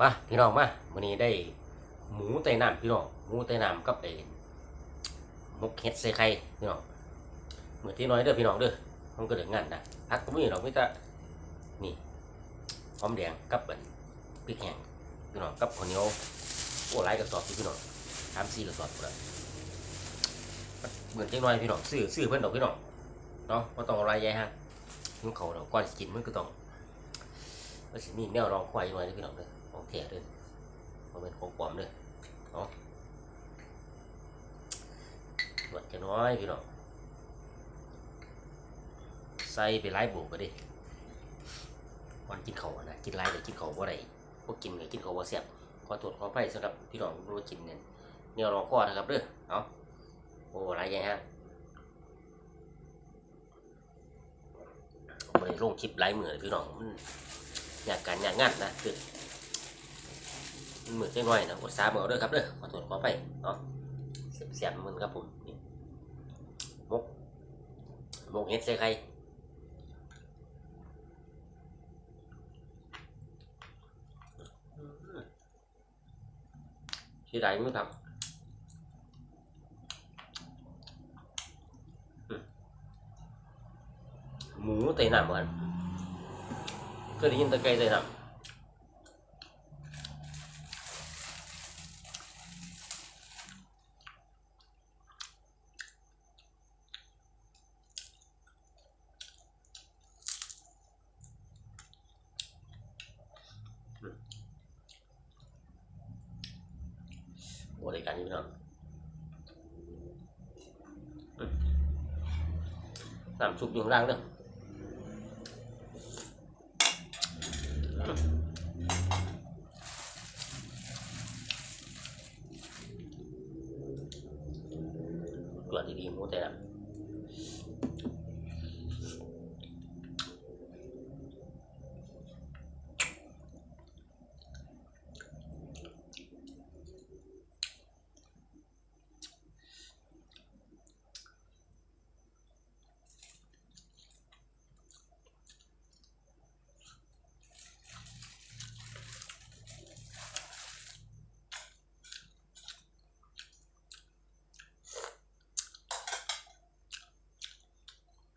มาพี่น้องมาวันนี้ได้หมูไตน้ำพี่น้องหมูไตน้ำกับไอ้มกเห็ดใส่ไข่พี่น้องเหมือนที่น้อยเด้อพี่น้องเด้อมันก็เดือดงานนะพักก็ไม่มีหรอกไม่แต่นี่หอมแดงกับอันพริกแห้งพี่น้องกับข้าวเหนียวโอ้หลายกระสอบพี่น้องสามสี่กระสอบเลยเหมือนที่น้อยพี่น้องซื้อซื้อเพื่อนดอกพี่น้องเนาะม่ต้องอะไรใหญ่ฮะมันเขาเราก่อนกินมันก็ต้องมันสิมีแนวรองควายหน่อยเด้อพี่น้องเด้อ ของแท้เด้อมันเป็นของปลอมเด้อเนาะตรวจจะน้อยพี่น้องใส่ไปหลายบุกก็ดิวันกินเขาวนะกินหลายเดี๋ยวกินเขาวบ่ได้พวกกินเดี๋ยวกินเขาวบ่แซ่บขอตรวจขอไปสำหรับพี่น้องรู้กินเนี่ยแนวรองคอนะครับเด้อเอาโอ้หลายอย่างฮะบ่ได้ลงคลิปหลายมื้อเลยพี่น้องมันอยากการอยากงานนะคือ เหมือนจังหน่อยนะกดซาเบอร์ด้วยครับเด้อขอโทษขอไปเนาะเสียบเสียบมันครับผมนี่มกมกเห็ดใส่ไข่ที่ใดไม่ทำอืมหมูไตหนามกันเคยได้ยินตะไกรเลยนะ บริการอยู่พี่น้องอืมน้ำซุปอยู่ข้างล่างเด้อตรวจดีๆหมูแต่ละ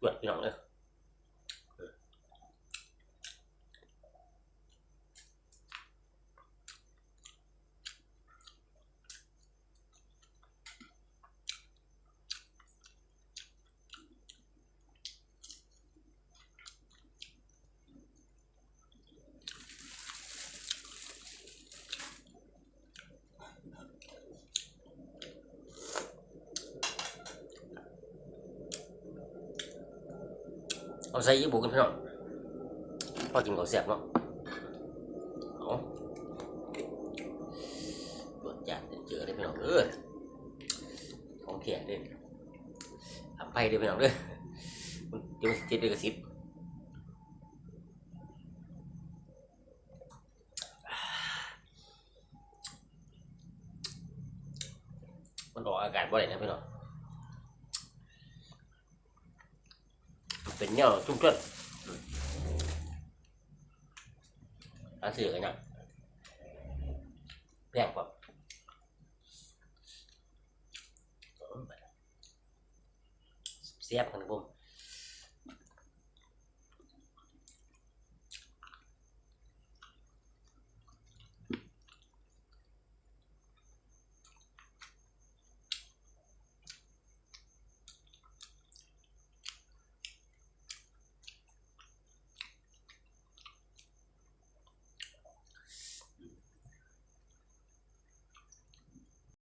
ตรว เอาใส่ยี่บุกันพี่น้องพอกินข้าวเสียบเนาะเอาตรวจจัดเจอได้พี่น้องเออของแข็งเด่นทำไปเด้อพี่น้องเด้อมันเดี๋ยวมันติดด้วยกระสิบมันออกอากาศบ่ได้นะพี่น้อง เป็นเงาชุ่มชื่นอาซื้